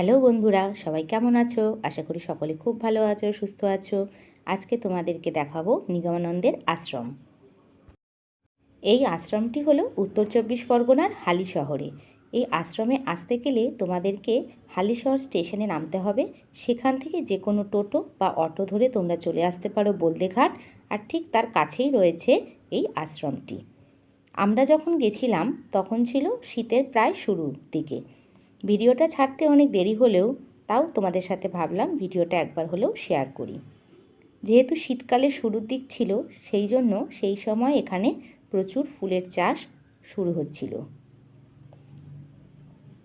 Hello বন্ধুরা, সবাই কেমন আছো? আশা করি সকলে খুব ভালো আছো, সুস্থ আছো। আজকে তোমাদেরকে দেখাবো নিগমানন্দের আশ্রম। এই আশ্রমটি হলো উত্তর চব্বিশ পরগনার হালি শহরে। এই আশ্রমে আসতে গেলে তোমাদেরকে হালিশহর স্টেশনে নামতে হবে। সেখান থেকে যে কোনো টোটো বা অটো ধরে তোমরা চলে আসতে পারো বলদেঘাট, আর ঠিক তার কাছেই রয়েছে এই আশ্রমটি। আমরা যখন গেছিলাম, তখন ছিল শীতের প্রায় শুরুর দিকে। ভিডিওটা ছাড়তে অনেক দেরি হলেও তাও তোমাদের সাথে ভাবলাম ভিডিওটা একবার হলেও শেয়ার করি। যেহেতু শীতকালের শুরুর দিক ছিল, সেই জন্য সেই সময় এখানে প্রচুর ফুলের চাষ শুরু হচ্ছিল।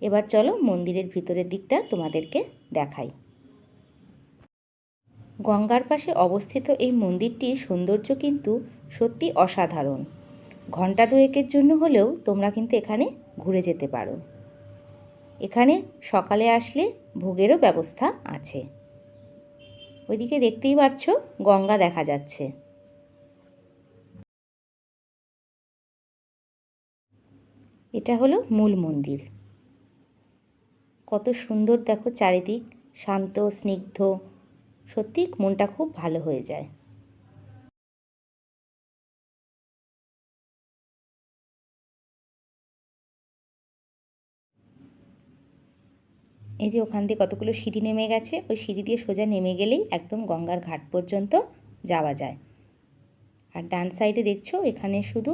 এবার চলো মন্দিরের ভিতরের দিকটা তোমাদেরকে দেখাই। গঙ্গার পাশে অবস্থিত এই মন্দিরটির সৌন্দর্য কিন্তু সত্যি অসাধারণ। ঘণ্টা দুয়েকের জন্য হলেও তোমরা কিন্তু এখানে ঘুরে যেতে পারো। এখানে সকালে আসলে ভোগেরও ব্যবস্থা আছে। ওইদিকে দেখতেই পারছ, গঙ্গা দেখা যাচ্ছে। এটা হলো মূল মন্দির। কত সুন্দর দেখো চারিদিক, শান্ত, স্নিগ্ধ। সত্যি মনটা খুব ভালো হয়ে যায়। এই যে ওখান দিয়ে কতগুলো সিঁড়ি নেমে গেছে, ওই সিঁড়ি দিয়ে সোজা নেমে গেলেই একদম গঙ্গার ঘাট পর্যন্ত যাওয়া যায়। আর ডান সাইডে দেখছ, এখানে শুধু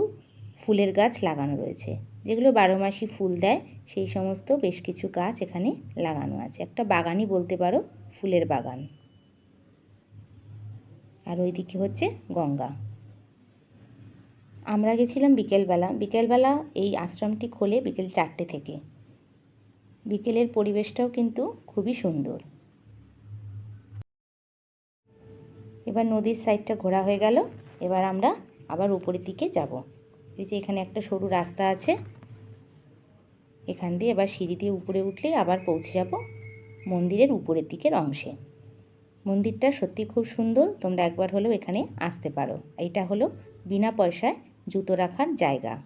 ফুলের গাছ লাগানো রয়েছে। যেগুলো বারো মাসি ফুল দেয়, সেই সমস্ত বেশ কিছু গাছ এখানে লাগানো আছে। একটা বাগানই বলতে পারো, ফুলের বাগান। আর ওইদিকে হচ্ছে গঙ্গা। আমরা গেছিলাম বিকেলবেলা। বিকেলবেলা এই আশ্রমটি খোলে বিকেল চারটে থেকে। বিকেলের পরিবেশটাও কিন্তু খুবই সুন্দর। এবার নদীর সাইডটা ঘোরা হয়ে গেল। এবার আমরা আবার উপরের দিকে যাব। এই যে এখানে একটা সরু রাস্তা আছে। এখান দিয়ে এবার সিঁড়ি দিয়ে উপরে উঠলে আবার পৌঁছে যাব মন্দিরের উপরের দিকের অংশে। মন্দিরটা সত্যি খুব সুন্দর, তোমরা একবার হলেও এখানে আসতে পারো। এইটা হলো বিনা পয়সায় জুতো রাখার জায়গা।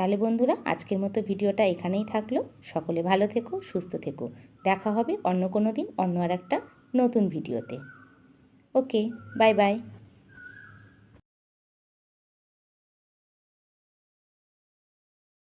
তাহলে বন্ধুরা, আজকের মতো ভিডিওটা এখানেই থাকল। সকলে ভালো থেকো, সুস্থ থেকো। দেখা হবে অন্য কোনো দিন অন্য আর একটা নতুন ভিডিওতে। Okay, bye bye.